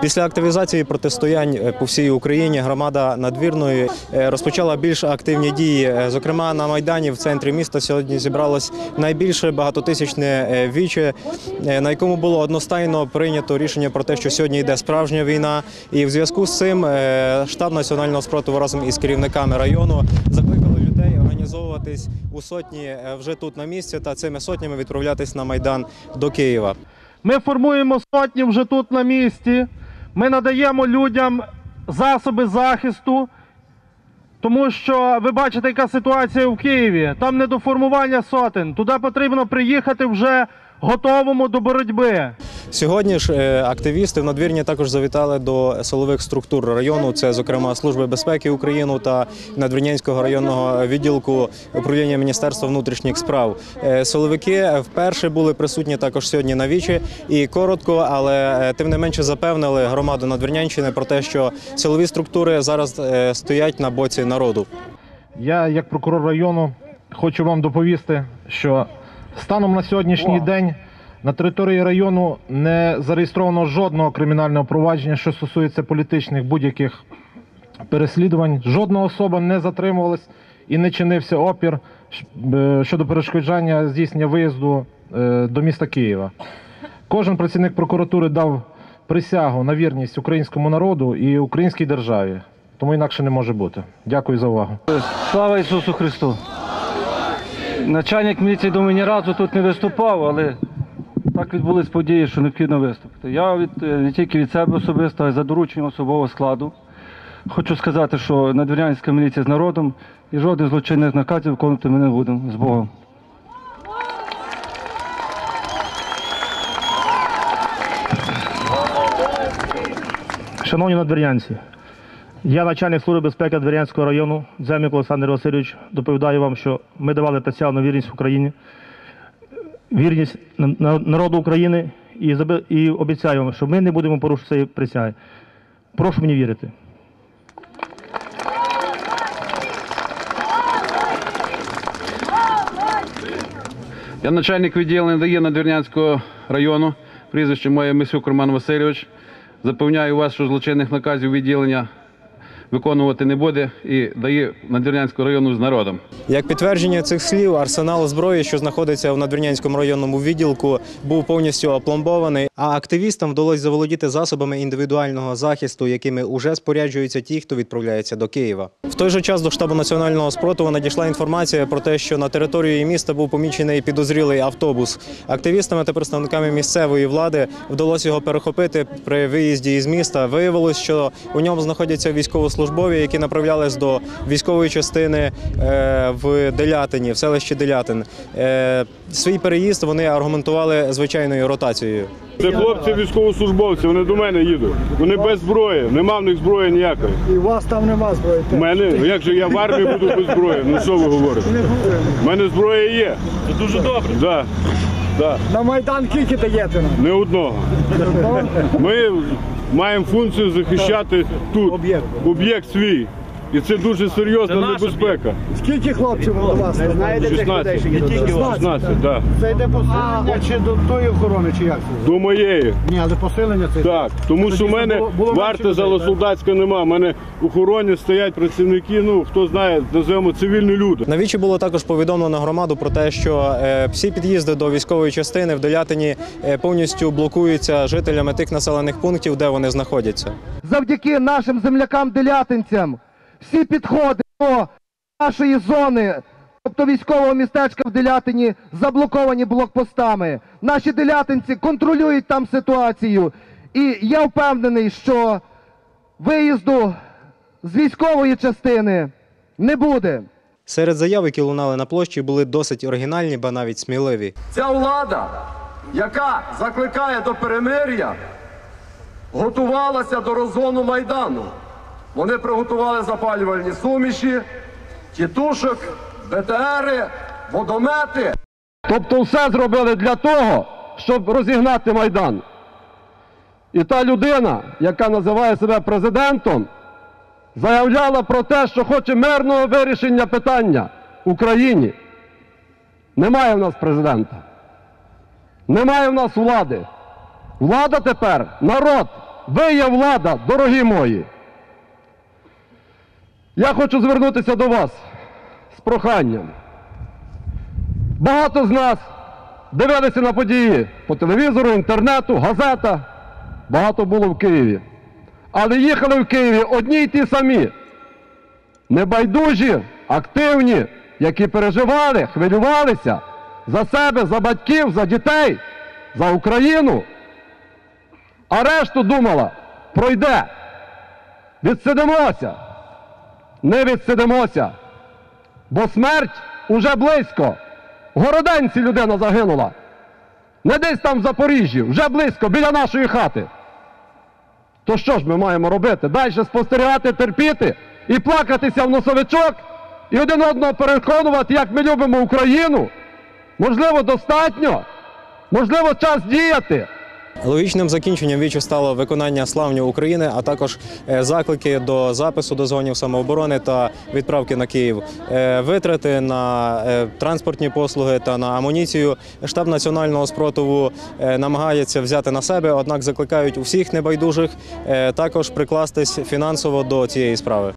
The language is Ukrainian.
Після активізації протистоянь е, по всій Україні громада надвірної е, розпочала більш активні дії. Е, Зокрема, на майдані в центрі міста сьогодні зібралось найбільше багатотисячне віче, на якому було одностайно прийнято рішення про те, що сьогодні йде справжня війна. І в зв'язку з цим штаб національного спротиву разом із керівниками району закликали людей організовуватись у сотні вже тут на місці та цими сотнями відправлятись на майдан до Києва. Ми формуємо сотні вже тут на місці. Ми надаємо людям засоби захисту, тому що ви бачите, яка ситуація в Києві. Там не до формування сотень. Туди потрібно приїхати вже готовому до боротьби. Сьогодні ж е, активісти в надвірні також завітали до силових структур району. Це, зокрема, Служби безпеки України та Надвірнянського районного відділку управління Міністерства внутрішніх справ. Е, Силовики вперше були присутні також сьогодні на вічі і коротко, але е, тим не менше запевнили громаду Надвірнянщини про те, що силові структури зараз стоять на боці народу. Я, як прокурор району, хочу вам доповісти, що станом на сьогоднішній день на території району не зареєстровано жодного кримінального провадження, що стосується політичних будь-яких переслідувань. Жодна особа не затримувалась і не чинився опір е, щодо перешкоджання здійснення виїзду е, до міста Києва. Кожен працівник прокуратури дав присягу на вірність українському народу і українській державі. Тому інакше не може бути. Дякую за увагу. Слава Ісусу Христу! Начальник міліції до мені разу тут не виступав, але так відбулись події, що необхідно виступити. Я від, е, не тільки від себе особисто, а й за дорученням особового складу. Хочу сказати, що надвірнянська міліція з народом і жодних злочинних наказів виконувати ми не будемо з Богом. Шановні надвірнянці, я начальник служби безпеки Надвірнянського району, Земік Олександр Васильович, доповідаю вам, що ми давали присягу на вірність Україні, вірність на- на- народу України і, і обіцяю вам, що ми не будемо порушувати цієї присяги. Прошу мені вірити. Я начальник відділення ДАІ Надвірнянського району. Прізвище моє Мисюк Роман Васильович. Запевняю вас, що злочинних наказів відділення виконувати не буде і дає Надвірнянського району з народом. Як підтвердження цих слів, арсенал зброї, що знаходиться в Надвірнянському районному відділку, був повністю опломбований. А активістам вдалося заволодіти засобами індивідуального захисту, якими уже споряджуються ті, хто відправляється до Києва. В той же час до штабу національного спротиву надійшла інформація про те, що на території міста був помічений підозрілий автобус. Активістами та представниками місцевої влади вдалося його перехопити при виїзді із міста. Виявилось, що у ньому знаходяться військовослужбові, які направлялись до військової частини е, в Делятині, в селищі Делятин. Е, Свій переїзд вони аргументували звичайною ротацією. Це хлопці військовослужбовці, вони до мене їдуть. Вони без зброї, нема в них зброї ніякої. І у вас там нема зброї. У мене, ну як же я в армії буду без зброї? Ну що ви говорите? У мене зброя є. Це дуже добре. Да. Да. На Майдан скільки даєте нам? Не одного. Ми маємо функцію захищати тут об'єкт свій. І це дуже серйозна небезпека. Скільки хлопців у вас? Знаєте 16. 16, так. Це йде посилення чи до тої охорони, чи як це? До моєї. Ні, але посилення це. Так, тому що в мене Було- було менше людей, так? солдатська нема. У мене в охороні стоять працівники, ну хто знає, називаємо цивільні люди. На вічі було також повідомлено громаду про те, що е, всі під'їзди до військової частини в Делятині е, повністю блокуються жителями тих населених пунктів, де вони знаходяться. завдяки нашим землякам-делятинцям всі підходи до нашої зони, тобто військового містечка в Делятині, заблоковані блокпостами. Наші делятинці контролюють там ситуацію. І я впевнений, що виїзду з військової частини не буде. Серед заяв, які лунали на площі, були досить оригінальні, ба навіть сміливі. Ця влада, яка закликає до перемир'я, готувалася до розгону Майдану. Вони приготували запалювальні суміші, тітушок, БТРи, водомети. Тобто все зробили для того, щоб розігнати Майдан. І та людина, яка називає себе президентом, заявляла про те, що хоче мирного вирішення питання в Україні. Немає в нас президента. Немає в нас влади. Влада тепер народ. ви є влада, дорогі мої. Я хочу звернутися до вас з проханням. Багато з нас дивилися на події по телевізору, інтернету, газета. Багато було в Києві. Але їхали в Києві одні й ті самі. Небайдужі, активні, які переживали, хвилювалися за себе, за батьків, за дітей, за Україну. А решту думала, пройде. Відсидимося. Не відсидимося. Бо смерть уже близько. В Городенці людина загинула. Не десь там в Запоріжжі, вже близько, біля нашої хати. То що ж ми маємо робити? Далі спостерігати, терпіти і плакатися в носовичок, і один одного переконувати, як ми любимо Україну? Можливо, достатньо? Можливо, час діяти. Логічним закінченням вічу стало виконання славні України, а також е, заклики до запису до зонів самооборони та відправки на Київ. Е, Витрати на е, транспортні послуги та на амуніцію штаб національного спротиву намагається взяти на себе, однак закликають усіх небайдужих також прикластись фінансово до цієї справи.